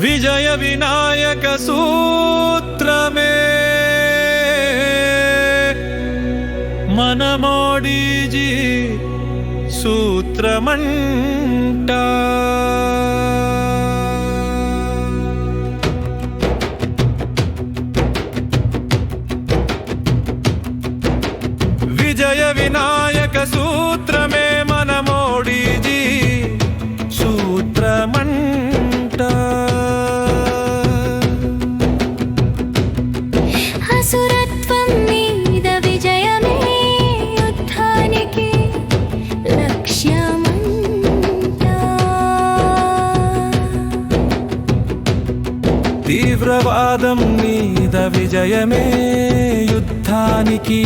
విజయ వినాయక సూత్రమే. మనమోడీజీ సూత్రమంట. విజయ వినాయక తీవ్రవాదం మీద విజయమే యుద్ధానికి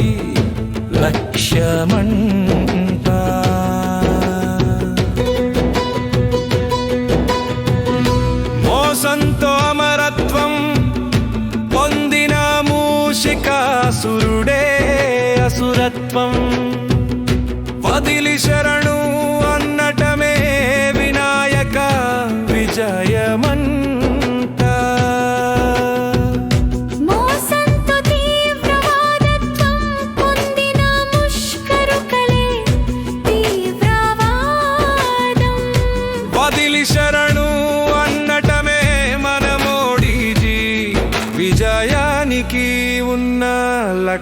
లక్ష్యమంట. మోసంతో అమరత్వం పొందిన మూషికాసురుడే అసురత్వం. వదిలి శరణ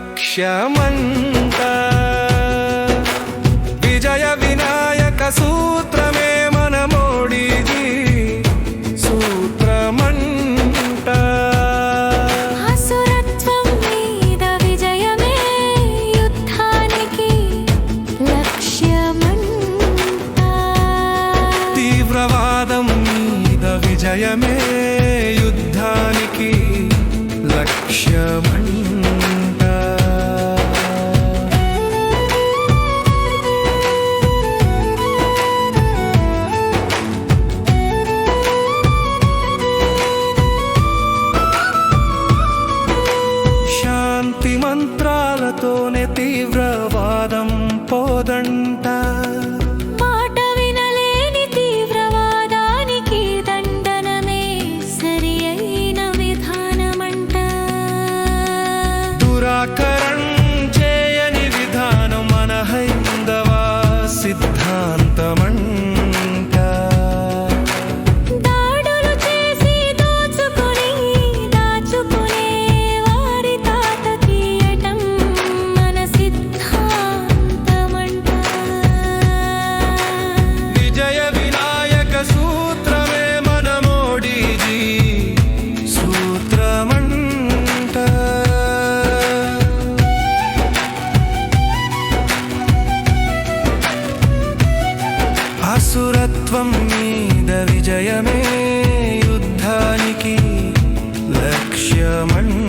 లక్ష్యమంతా. విజయ వినాయక సూత్రమే మనమోడీజీ సూత్రమంట. అసురత్వం మీద విజయమే యుద్ధానికి లక్ష్యమంతా తీవ్రవాదం మీద విజయమే கோதண்ட అసురత్వం మీద విజయమే యుద్ధానికి లక్ష్యమంట